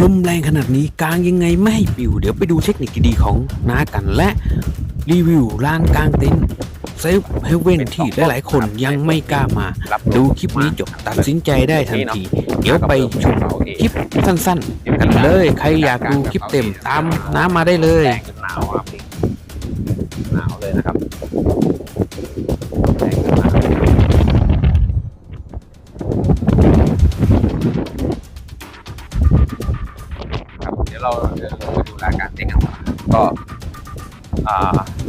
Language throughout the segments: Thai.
ลมแรงขนาดนี้กางยังไงไม่ให้ปิว เดี๋ยวไปดูเทคนิคดีๆของน้ากันและรีวิวลานกางเต็นท์เซฟเฮเว่นที่หลายๆคนยังไม่กล้ามา ดูคลิปนี้จบตัดสินใจได้ทันที เดี๋ยวไปชมคลิปสั้นๆ กันเลย ใครอยากดูคลิปเต็มตามน้ามาได้เลยหนาวเลยนะครับ ดี๋ยวเราเดินลงไปดูรายการเต้นกันก่อนก็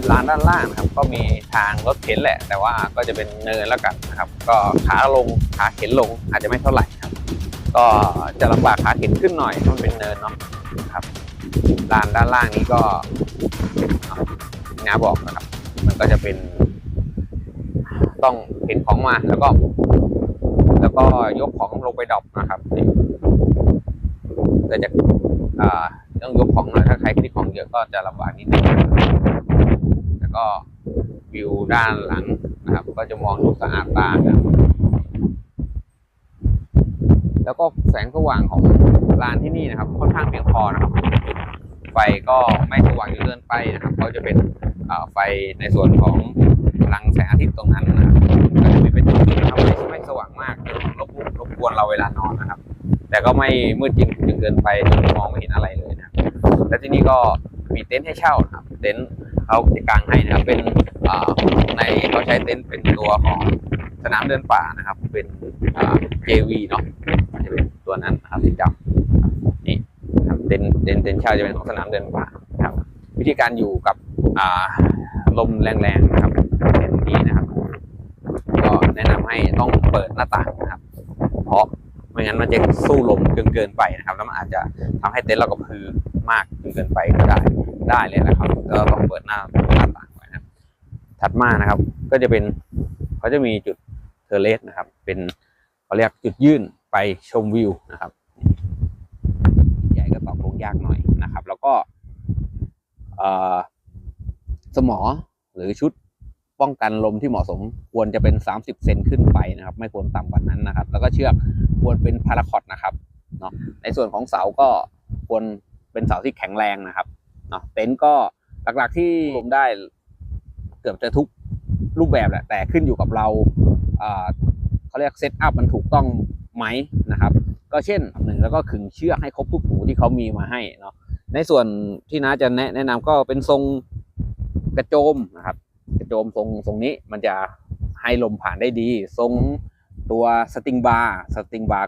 ร้านด้านล่างนะครับ ก็มีทางรถเข็นแหละ แต่ว่าก็จะเป็นเนินแล้วกันนะครับ ก็ขาลงขาเข็นลงอาจจะไม่เท่าไหร่ครับ ก็จะลำบากขาเข็นขึ้นหน่อยเพราะมันเป็นเนินเนาะครับลานด้านล่างนี้ก็น้าบอกนะครับ มันก็จะเป็น ต้องเข็นของมาแล้วก็ แล้วก็ยกของลงไปดรอปนะครับก็จะ ต้องยกของหน่อยถ้าใครที่ของเยอะก็จะลำบากนิดนึงแล้วก็วิวด้านหลังนะครับ ก็จะมองดูสะอาดตานะแล้วก็แสงสว่างของลานที่นี่นะครับ ค่อนข้างเพียงพอนะครับ ไฟก็ไม่สว่างจนเกินไปนะครับเขาจะเป็นไฟในส่วนของพลังแสงอาทิตย์ตรงนั้นนะครับก็จะเป็นจุดๆนะครับไม่ไม่สว่างมากจนรบกวนเราเวลานอนนะครับ แต่ก็ไม่มืดจริงจนเกินไปจนมองไม่เห็นอะไรเลยนะครับและที่นี่ก็มีเต็นท์ให้เช่านะครับเต็นท์เขาจะกางให้นะครับเป็นในเขาใช้เต็นท์เป็นตัวของสนามเดินป่านะครับ เป็น JV เนาะจะเป็นตัวนั้นนะครับสีดำนี่ครับเต็นท์เต็นท์เต็นท์เช่าจะเป็นของสนามเดินป่าครับ วิธีการอยู่กับลมแรงๆนะครับเป็นดีนะครับ ก็แนะนำให้ต้องเปิดหน้าต่างนะครับ เพราะ ไม่งั้นมันจะสู้ลมเกินเกินไปนะครับ แล้วมันอาจจะทำให้เต็นท์เรากระพือมากจนเกินไปก็ได้ได้เลยนะครับก็ต้องเปิดหน้าหน้าต่างไว้นะถัดมานะครับ ก็จะเป็นเขาจะมีจุดเทเลสนะครับ เป็นเขาเรียกจุดยื่นไปชมวิวนะครับ ใหญ่ก็ตอบลงยากหน่อยนะครับ แล้วก็สมอหรือชุด ป้องกันลมที่เหมาะสมควรจะเป็น 30 เซนขึ้นไปนะครับ ไม่ควรต่ำกว่านั้นนะครับ แล้วก็เชือกควรเป็นพาราคอตนะครับเนาะในส่วนของเสาก็ควรเป็นเสาที่แข็งแรงนะครับเนาะเต็นท์ก็หลักๆที่ลมได้เกือบจะทุกรูปแบบแหละแต่ขึ้นอยู่กับเราอ่าเขาเรียกเซตอัพมันถูกต้องไหมนะครับ ก็เช่นหนึ่งแล้วก็ขึงเชือกให้ครบทุกหูที่เขามีมาให้เนาะในส่วนที่น้าจะแนะแนะนำก็เป็นทรงกระโจมนะครับ กระโจมทรงทรงนี้มันจะให้ลมผ่านได้ดี ทรงตัวสติงบาร์สติงบาร์ก็